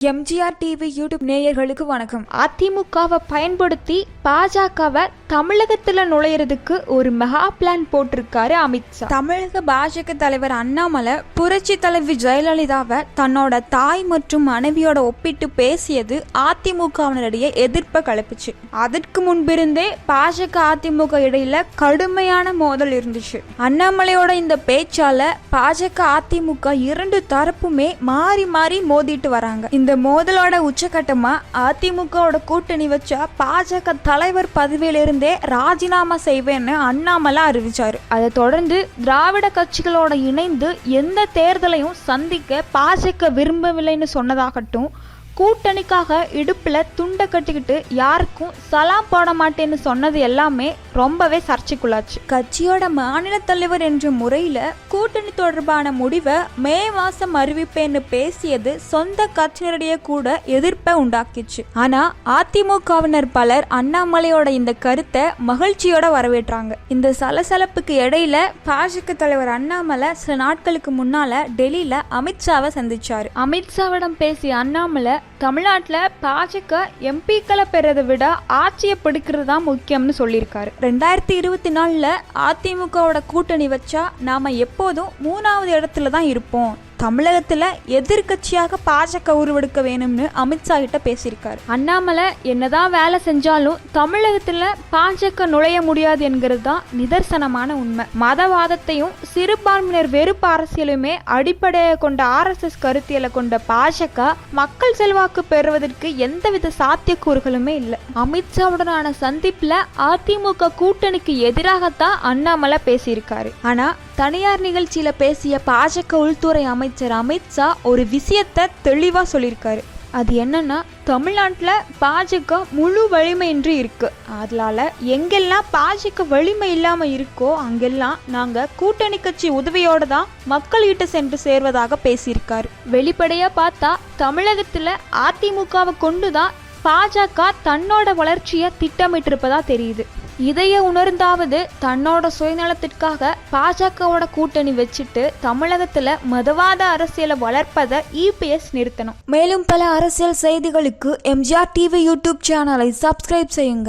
MGR TV YouTube நேயர்களுக்கு வணக்கம். அதிமுகவை பயன்படுத்தி பாஜகவை தமிழகத்துல நுழையிறதுக்கு ஒரு மெகா பிளான் போட்டிருக்காரு அமித்ஷா தமிழக பாஜக தலைவர் அண்ணாமலை புரட்சி தலைவி ஜெயலலிதாவை தன்னோட தாய் மற்றும் மனைவியோட ஒப்பிட்டு பேசியது அதிமுகவினரிடையே எதிர்ப்பை கிளப்பிச்சு அதற்கு முன்பிருந்தே பாஜக அதிமுக இடையில கடுமையான மோதல் இருந்துச்சு. அண்ணாமலையோட இந்த பேச்சால பாஜக அதிமுக இரண்டு தரப்புமே மாறி மாறி மோதிட்டு வராங்க. இந்த மோதலோட உச்சகட்டமா அதிமுகவோட கூட்டணி வச்சா பாஜக தலைவர் பதவியிலிருந்தே ராஜினாமா செய்வேன்னு அண்ணாமலை அறிவிச்சாரு. அதை தொடர்ந்து திராவிட கட்சிகளோட இணைந்து எந்த தேர்தலையும் சந்திக்க பாஜக விரும்பவில்லைன்னு சொன்னதாகட்டும் கூட்டணிக்காக இடுப்புல துண்டை கட்டிக்கிட்டு யாருக்கும் சலாம் போட மாட்டேன்னு சொன்னது எல்லாமே ரொம்பவே சர்ச்சைக்குள்ளாச்சு. கட்சியோட மாநில தலைவர் என்ற முறையில கூட்டணி தொடர்பான முடிவை மே மாசம் அறிவிப்பேன்னு பேசியது சொந்த கட்சியினரிடையே கூட எதிர்ப்பை உண்டாக்கிச்சு. ஆனா அதிமுகவினர் பலர் அண்ணாமலையோட இந்த கருத்தை மகிழ்ச்சியோட வரவேற்றாங்க. இந்த சலசலப்புக்கு இடையில பாஜக தலைவர் அண்ணாமலை சில நாட்களுக்கு முன்னால டெல்லியில அமித்ஷாவை சந்திச்சாரு. அமித்ஷாவிடம் பேசிய அண்ணாமலை தமிழ்நாட்டில் பாஜக எம்பிக்களை பெறதை விட ஆட்சியை பிடிக்கிறது தான் முக்கியம்னு சொல்லியிருக்காரு. ரெண்டாயிரத்தி இருபத்தி நாலில் அதிமுகவோட கூட்டணி வச்சா நாம் எப்போதும் மூணாவது இடத்துல தான் இருப்போம். தமிழகத்தில் எதிர்க்கட்சியாக பாஜக உருவெடுக்க வேணும்னு அமித்ஷா கிட்ட பேசியிருக்காரு. அண்ணாமலை என்னதான் வேலை செஞ்சாலும் தமிழகத்துல பாஜக நுழைய முடியாது என்கிறது தான் நிதர்சனமான உண்மை. மதவாதத்தையும் சிறுபான்மையினர் வெறுப்பு அரசியலுமே அடிப்படையாக கொண்ட ஆர்எஸ்எஸ் கருத்தியலை கொண்ட பாஜக மக்கள் செல்வாக்கு பெறுவதற்கு எந்தவித சாத்தியக்கூறுகளுமே இல்லை. அமித்ஷாவுடனான சந்திப்புல அதிமுக கூட்டணிக்கு எதிராகத்தான் அண்ணாமலை பேசியிருக்காரு. ஆனா தனியார் நிகழ்ச்சியில் பேசிய பாஜக உள்துறை அமைச்சர் அமித்ஷா ஒரு விஷயத்தை தெளிவாக சொல்லியிருக்காரு. அது என்னன்னா தமிழ்நாட்டில் பாஜக முழு வலிமையின்றி இருக்கு. அதனால எங்கெல்லாம் பாஜக வலிமை இல்லாமல் இருக்கோ அங்கெல்லாம் நாங்கள் கூட்டணி கட்சி உதவியோடு தான் மக்கள்கிட்ட சென்று சேர்வதாக பேசியிருக்காரு. வெளிப்படையாக பார்த்தா தமிழகத்தில் அதிமுகவை கொண்டு தான் பாஜக தன்னோட வளர்ச்சியை திட்டமிட்டிருப்பதா தெரியுது. இதைய உணர்ந்தாவது தன்னோட சுயநலத்திற்காக பாஜகவோட கூட்டணி வச்சுட்டு தமிழகத்துல மதவாத அரசியலை வளர்ப்பதை இபிஎஸ் நிறுத்தணும். மேலும் பல அரசியல் செய்திகளுக்கு எம்ஜிஆர் டிவி யூடியூப் சேனலை சப்ஸ்கிரைப் செய்யுங்க.